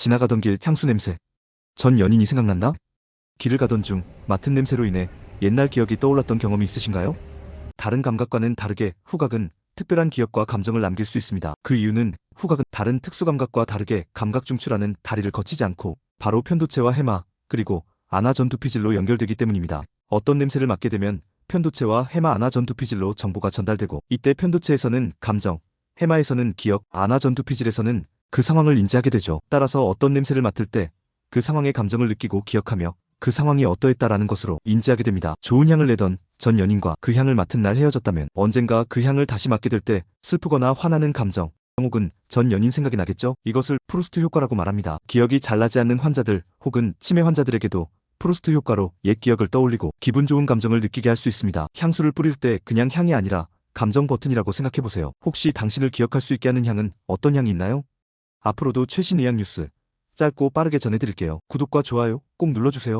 지나가던 길 향수 냄새. 전 연인이 생각난다? 길을 가던 중 맡은 냄새로 인해 옛날 기억이 떠올랐던 경험이 있으신가요? 다른 감각과는 다르게 후각은 특별한 기억과 감정을 남길 수 있습니다. 그 이유는 후각은 다른 특수 감각과 다르게 감각 중추라는 다리를 거치지 않고 바로 편도체와 해마 그리고 아나 전두피질로 연결되기 때문입니다. 어떤 냄새를 맡게 되면 편도체와 해마 아나 전두피질로 정보가 전달되고 이때 편도체에서는 감정, 해마에서는 기억, 아나 전두피질에서는 그 상황을 인지하게 되죠. 따라서 어떤 냄새를 맡을 때 그 상황의 감정을 느끼고 기억하며 그 상황이 어떠했다라는 것으로 인지하게 됩니다. 좋은 향을 내던 전 연인과 그 향을 맡은 날 헤어졌다면 언젠가 그 향을 다시 맡게 될 때 슬프거나 화나는 감정 혹은 전 연인 생각이 나겠죠? 이것을 프루스트 효과라고 말합니다. 기억이 잘 나지 않는 환자들 혹은 치매 환자들에게도 프루스트 효과로 옛 기억을 떠올리고 기분 좋은 감정을 느끼게 할 수 있습니다. 향수를 뿌릴 때 그냥 향이 아니라 감정 버튼이라고 생각해보세요. 혹시 당신을 기억할 수 있게 하는 향은 어떤 향이 있나요? 앞으로도 최신 의학 뉴스 짧고 빠르게 전해드릴게요. 구독과 좋아요 꼭 눌러주세요.